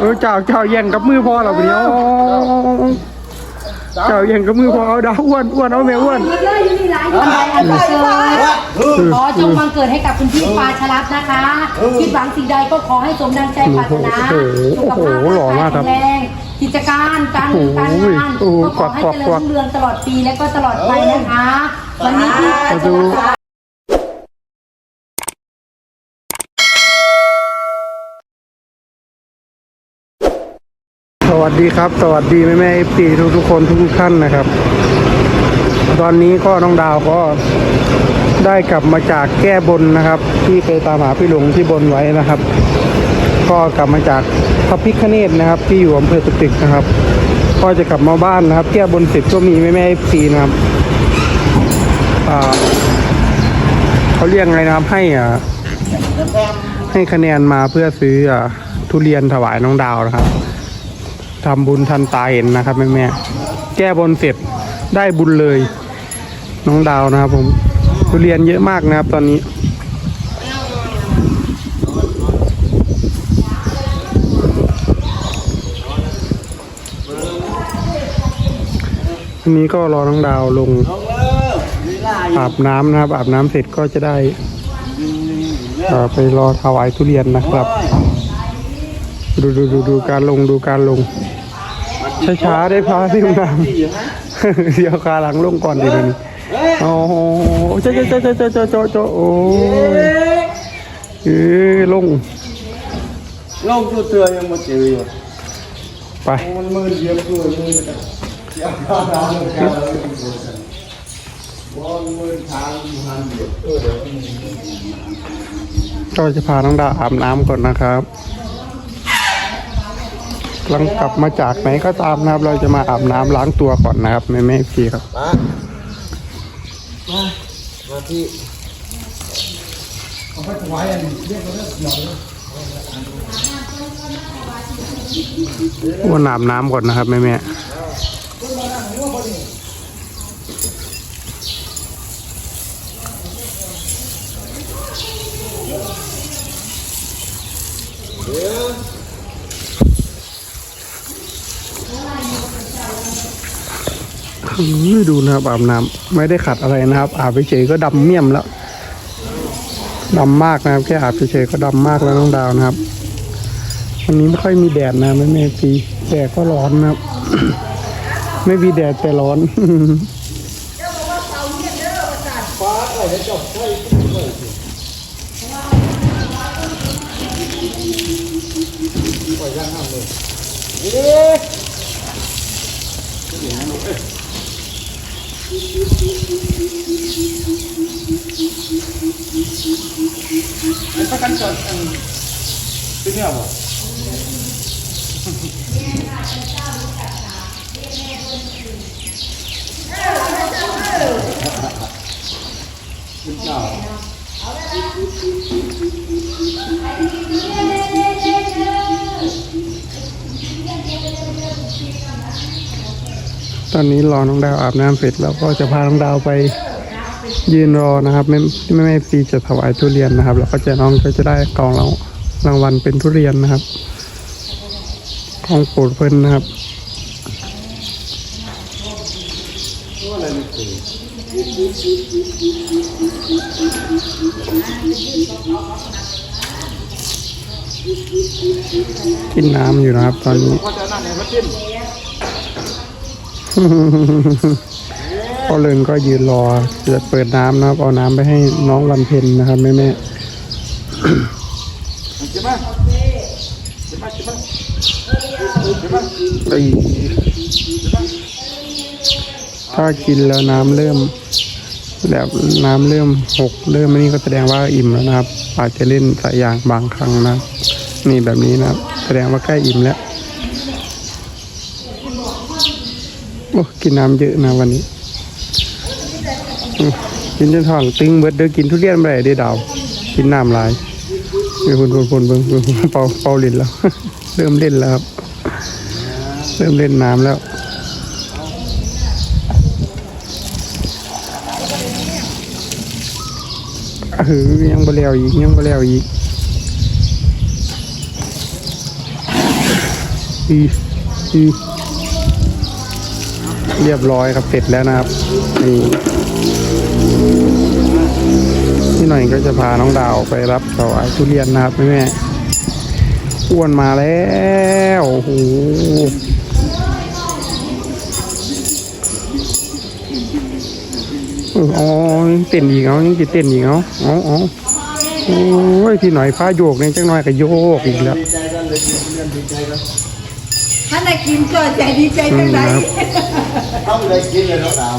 เออเจ้าเจ้าแย่งกับมือพ่อเราไปเนี้ยเจ้าแย่งกับมือพ่อเอาดาวอ้วนอ้วนเอาแม่อ้วนเยอะอยู่นี่หลายอยู่หลายอันเกิดขอจงบังเกิดให้กับคุณพี่ปาชรัตน์นะคะคิดหวังสิ่งใดก็ขอให้สมดังใจปรารถนาสุขภาพร่างกายแข็งแรงกิจการการเงินการงานก็ขอให้เจริญรุ่งเรืองตลอดปีและก็ตลอดไปนะคะวันนี้พี่ปาชรัต วัสดีครับ สวัสดีแม่แม่เอฟซีทุกทุกคนทุกท่านนะครับ ตอนนี้ก็น้องดาวก็ได้กลับมาจากแก้บนนะครับ ที่ไปตามหาพี่หลวงที่บนไว้นะครับ ก็กลับมาจากพระพิคเนตนะครับ ที่อยู่อำเภอตุติกนะครับ ก็จะกลับมาบ้านนะครับ แก้บนเสร็จก็มีแม่แม่เอฟซีนะครับเขาเรียกไงนะครับให้อ่าให้คะแนนมาเพื่อซื้ออทุเรียนถวายน้องดาวนะครับ ทำบุญทันตาเห็นนะครับแม่แม่แก้บนเสร็จได้บุญเลย น้องดาวนะครับผมทุเรียนเยอะมากนะครับตอนนี้อันนี้ก็รอน้องดาวลงอาบน้ำนะครับอาบน้ำเสร็จก็จะได้ไปรอถวายทุเรียนนะครับ ดูดูดูดูการลงดูการลง ช้าๆได้พาที่งามเดี๋ยวขาหลังลงก่อนดีมันโอ้โหเจ้าเจ้าเจ้าเจ้าเจ้าเจ้าเจ้าโอ้ยเออลงลงตัวเตือยังมาเจออยู่ไปมันมือเดียวตัวมือนะครับเดี๋ยวข้าวดาวเลยข้าวเลยวันมือทางหันเดียวเออเดี๋ยวก็จะพาน้องดาวอาบน้ำก่อนนะครับ หลังกลับมาจากไหนก็ตามนะครับ เราจะมาอาบน้ำล้างตัวก่อนนะครับแม่แม่พี่ครับมามามาที่ว่าอาบน้ำก่อนนะครับแม่แม่อืม ดูนะครับอาบน้ำไม่ได้ขัดอะไรนะครับ อาบเฉยก็ดำเมี่ยมแล้วดำมากนะครับ แค่อาบเฉยก็ดำมากแล้วน้องดาวนะครับวันนี้ไม่ค่อยมีแดดนะไม่ไม่ปีแดดก็ร้อนนะครับ ไม่มีแดดแต่ร้อนถ้า กันจอดที่เนี่ยบ่เจ้า ตอนนี้รอน้องดาวอาบน้ำเสร็จแล้วก็จะพาน้องดาวไปยืนรอนะครับไม่ไม่ไม่ปีจะถวายทุเรียนนะครับ แล้วก็จะน้องก็จะได้กองรางรางวัลเป็นทุเรียนนะครับ ของโปรดเพิ่นนะครับกินน้ำอยู่นะครับตอนนี้ พ่อเลินก็ยืนรอจะเปิดน้ำนะครับ เอาน้ำไปให้น้องวันเพ็ญนะครับแม่แม่ใช่ไหมใช่ไหมใช่ไหมใช่ไหมๆถ้ากินแล้วน้ำเริ่มแบบน้ำเริ่มหกเริ่มอันนี้ก็แสดงว่าอิ่มแล้วนะครับ อาจจะเล่นสายยางบางครั้งนะ นี่แบบนี้นะแสดงว่าใกล้อิ่มแล้ว โอ้กินน้ำเยอะนะวันนี้ กินจนท้องตึงเบิดเด้อกินทุเรียนไปได้เด้อดาว กินน้ำหลายมีคนคนคนเบิ่งเป่าเป่าเล่นแล้ว เริ่มเล่นแล้วครับ เริ่มเล่นน้ำแล้วเออยังบ่แล้วอีกยังบ่แล้วอีกอืออือ เรียบร้อยครับเสร็จแล้วนะครับนี่พี่หน่อยก็จะพาน้องดาวไปรับถวายทุเรียนนะครับแม่แม่อ้วนมาแล้วโอ้โหเอออ๋อยังเต้นอีกเอายังจะเต้นอีกเอาอ๋ออ๋อโอ้ยพี่หน่อยพาโยกเนี่ยจังหน่อยก็โยกอีกแล้ว ท่านได้กินก็ใจดีใจอืจังมไรครับต้องเลยกินเลยน้องดาว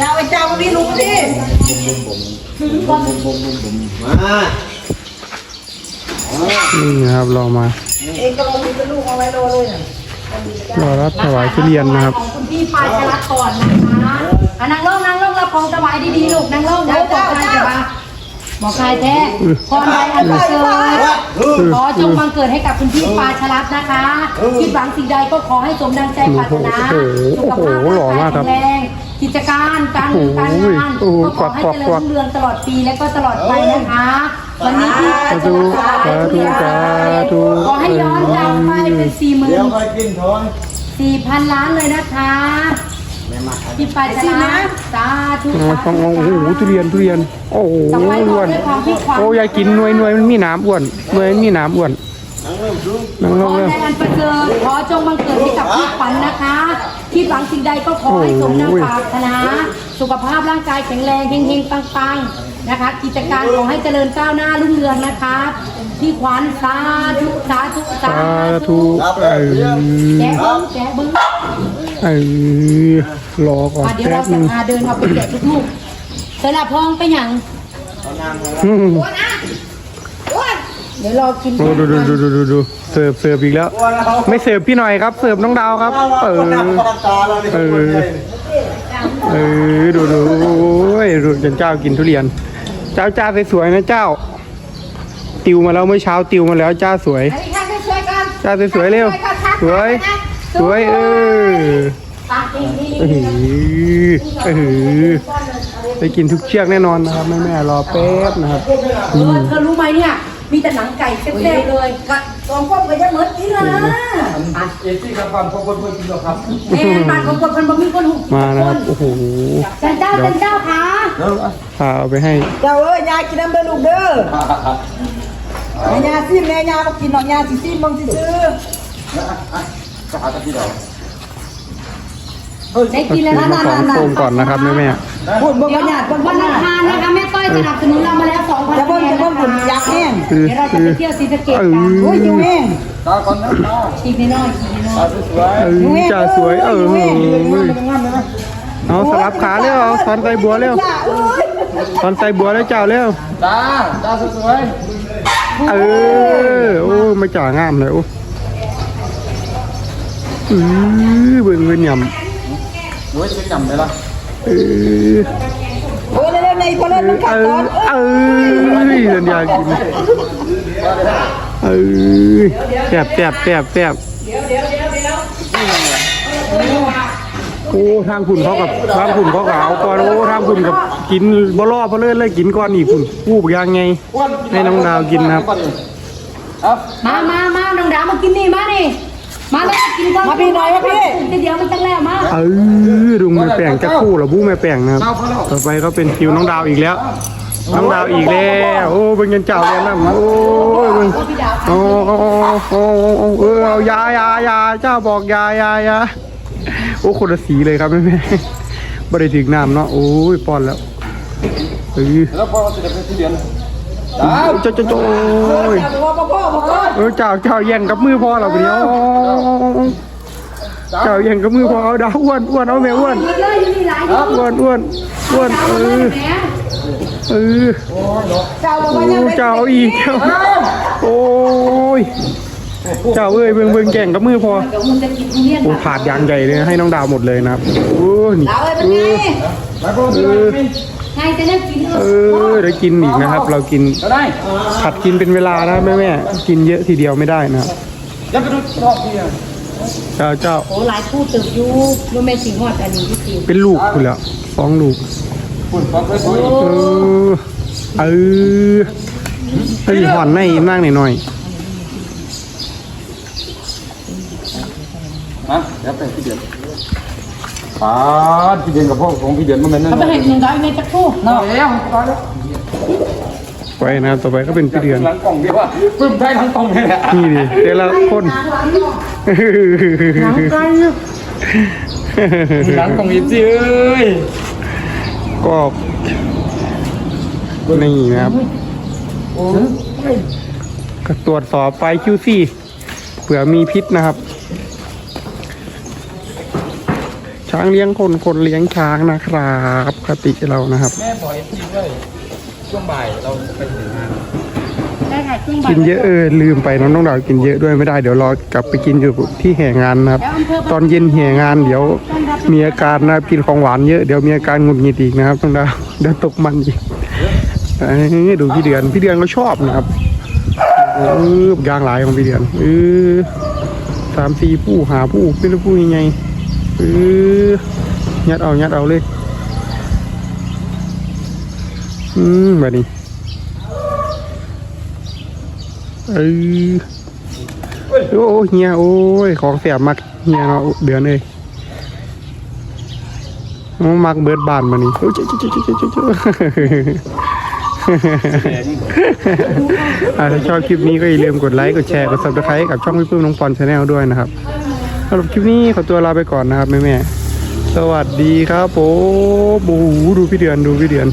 ดาวไอ้เจ้าก็ไม่รู้พี่มานี่นะครับเรามาเองก็ลองดูเป็นลูกเอาไว้โลเลยน่ะรอรับถวายทุเรียนนะครับของคุณพี่ปาชรัตน์ก่อนนะคะอะนางลงนางลงรับของถวายดีๆลูกนางลงเดี๋ยวบอกใครจะมา บอกใครแท้พรใดอันประเสริฐขอจงบังเกิดให้กับคุณพี่ปาชรัตน์นะคะคิดหวังสิ่งใดก็ขอให้สมดังใจปรารถนาโอ้โหสุขภาพหล่อมากครับแข็งแรงกิจการการเงินการงานโอ้โหก็ขอให้กวักเจกวักริญรุ่งเรืองตลอดปีและก็ตลอดไปนะคะวันนี้พี่ปาชรัตน์ถวายทุเรียนสาธุขอให้ย้อนกลับไปเป็นสี่หมื่เดี๋ยวนค่อยกินทอนสี่พันล้านเลยนะคะ พี่ปาชนะสาธุโอ้สาโหธุโอ้โหทุเรียนทุเรียน โอ้โหต่อไปขอ้อวนด้วยความพี่ขวัญโอ้ยายกินหน่วยหน่วยมันมีน้ำอ้วนหน่วยมันมีน้ำอ้วนนั่งเริ่มสูงนั่งขลองเลยในอันประเสริฐขอจงบังเกิดให้กับพี่ขวัญนะคะคิดหวังสิ่งใดก็ขอให้สมดังโอ้ยปรารถนา สุขภาพร่างกายแข็งแรงเฮงๆปังๆนะคะ กิจการขอให้เจริญก้าวหน้ารุ่งเรืองนะคะพี่ขวัญสาธุสาธุสาสาธุธุเออแกะเบิ้งแกะเบิ้ง เออรอก่อนอะเดี๋ยวแป๊เราบนึจะงพาเดินเอาไปแกะทุกลูกเสร็จแล้วพองไปหยังอืมเดี๋ยวรอกินโอ้ดูดูดูดูดูดูเสิร์ฟเสิร์ฟอีกแล้ว ไม่เสิร์ฟพี่หน่อยครับ เสิร์ฟน้องดาวครับ เออคนหน้าตาเราเนี่ยคนใหญ่เออ ดูดูโอ้ยดูจนเจ้ากินทุเรียน เจ้าจ้าสวยๆนะเจ้า ติวมาแล้วเมื่อเช้าติวมาแล้วจ้าสวย อันนี้ข้าช่วยกันจ้าสวยๆเร็วสวย สวยเออตาจริงนี่เออเออไปกินทุกเชือกแน่นอนนะครับแม่แม่ๆรอแป๊บนะครับเออเธอรู้ไหมเนี่ย มีแต่หนังไก่เต็มๆเลยสองคนก็จะเหมือนกินแล้วนะเอซี่ครับความพอคนเพื่อนกินหรอครับแม่ปากของคนมันบ่มีคนหุบมานะครับโอ้โหจันเจ้าจันเจ้าคะพาเอาไปให้ เจ้าเอ้ยยายกินน้ำเด้อลูกเด้อแม่ยาซิมแม่ยามากินหนองยาสิซิมบังสิซื้อ ก็หาตะกี้เราได้กินแล้วกินนะมาสองโฟมก่อนนะครับแม่แม่พูดเบิ่งเดี๋ยวว่าญาติเบิ่งวัว่านญาอังติคารนะคะแม่ต้อยสนับสนุนเรามาแล้ว2,000จะเบิ่งจะเบิ่งคนยักษ์แห้งคือเดี๋ยวเราจะคือไปเที่ยวศรีสะเกษเอกันอโอ้ยอยู่แห้งตาก่อนนะตาชีพน้อยๆชีพน้อตายสวยเออจ้าสวยเออเออเออๆงามเลยนะเอาสลับขาเร็วเอาถอนไตบัวเร็วจ้าเอ้ยถอนไตบัวแล้วเจ้าเร็วตาตาสวยเออโอ้ไม่จ่างามเลยโอ้เออเบิ่งเบิ่งยๆสวยจะจำได้ละำเออโอ้ยเร็วๆในพอเล่นมันเอขัดตออนเออสัญญากินเออแซ่บแซ่บแซ่บแซ่บโอ้ทางคุณเขากับทางคุณเขากับเอาก่อนโอ้ทางคุณกับกินบ่รอเพราะเลื่อนเลยกินก่อนอีกคุณกู้บยังไงให้น้องดาวกินนะครับครับมามามาน้องดาวมากินนี่มานี่ มาเลยกินก่อนมาพี่หน่อยมาพี่เดี๋ยวมันจะแล้วมาเออดูแม่แป้งจะคู่เหรอบู้แม่แป้งนะครับต่อไปก็เป็นคิวน้องดาวอีกแล้ว น้องดาวอีกแล้วโอ้เป็นเงินเจ้าเลยนะโอ้ยมึงโอ้โอ้โอ้โอ้เออเอายายายาเจ้าบอกยายายาโอ้คนละสีเลยครับแม่แม่บริถึงน้ำเนาะโอ้ยป้อนแล้วเออแล้วพอจะเป็นที่เรียน เจ้าเจ้าเจ้าโอ้ยพ่อพ่อพ่อพ่อเออเจ้าเจ้าแย่งกับมือพ่อเราไปเดียวเจ้าแย่งกับมือพ่อเอาดาวอ้วนอ้วนเอาแม่อ้วนหมดเลยอยู่นี่หลายอยู่อ้วนอ้วนอ้วนเออเออเจ้าบอกโอ้ว่ายังไม่เจ้าอีกเจ้าโอ้ยเจ้าเอ้ยเบิ่งเบิ่งแก่งกับมือพอเดี๋ยวมึงจะกินทุเรียนโอ้ถาดยางใหญ่เลยให้น้องดาวหมดเลยนะครับโอ้นี่เอาเลยเป็นไงแล้วก็ที่เออ ใครจะได้กินเออได้กินอีกนะครับ เรากินก็ได้ผัดกินเป็นเวลานะแม่แม่กินเยอะทีเดียวไม่ได้นะครับยังไปดูรอบที่เจ้าเจ้าโอ้หลายคู่ตึกอยู่รู้ไหมสิงหอดอันนี้ที่จริงเป็นลูกคุณแล้วสองลูกฝุ่นความสวยเออเออเฮ้ยหอนในนั่งหน่อยหน่อยฮะแล้วแต่พี่เดือน ป้าดพี่เดือนกับพ่อของพี่เดือนมันเป็นนั่นเขาไปเห็นหนึ่งร้อยในตะครู่เนาะแล้วตายแล้วไว้นะครับต่อไปก็เป็นพี่เดือนหลังกล่องดีว่าปึ้มได้ทั้งกล่องเลยแหละนี่ดิแต่ละคนหนังไก่หลังกล่องอีกสิเอ้ยก็นี่นะครับก็ตรวจสอบไป QC เผื่อมีพิษนะครับ ช้างเลี้ยงคนคนเลี้ยงช้างนะครับคติเรานะครับ แม่บอกไอ้พี่ด้วยช่วงบ่ายเราไปถึงงานได้ค่ะช่วงบ่ายกินเยอะเออลืมไปน้องน้องดาวกินเยอะด้วยไม่ได้เดี๋ยวรอกลับไปกินอยู่ที่แห่งานนะครับแล้วอำเภอตอนเย็นแห่งานเดี๋ยวมีอาการนะครับกินของหวานเยอะเดี๋ยวมีอาการหงุดหงิดอีกนะครับต้องดาวเดี๋ยวตกมันอีกเอ้ยดูพี่เดือนพี่เดือนก็ชอบนะครับเออยางหลายของพี่เดือนเออสามสี่ผู้หาผู้ไม่รู้ผู้ยังไง เออยัดเอายัดเอาเลย อืมแบบนี้เออโอ้เฮียโอ้ย ของเสียมักเฮียเนาะเดือนเลยมันมักเบิดบานมานี่โอ้ยเจ๊เจ๊เจ๊เจ๊เจ๊ถ้าชอบคลิปนี้ก็อย่าลืมกดไลค์ กดแชร์ กดซับสไครต์กับช่องพี่ปื้มน้องปอนชาแนลด้วยนะครับ สำหรับคลิปนี้ขอตัวลาไปก่อนนะครับแม่แม่สวัสดีครับผมโอ้โหดูพี่เดือนดูพี่เดือน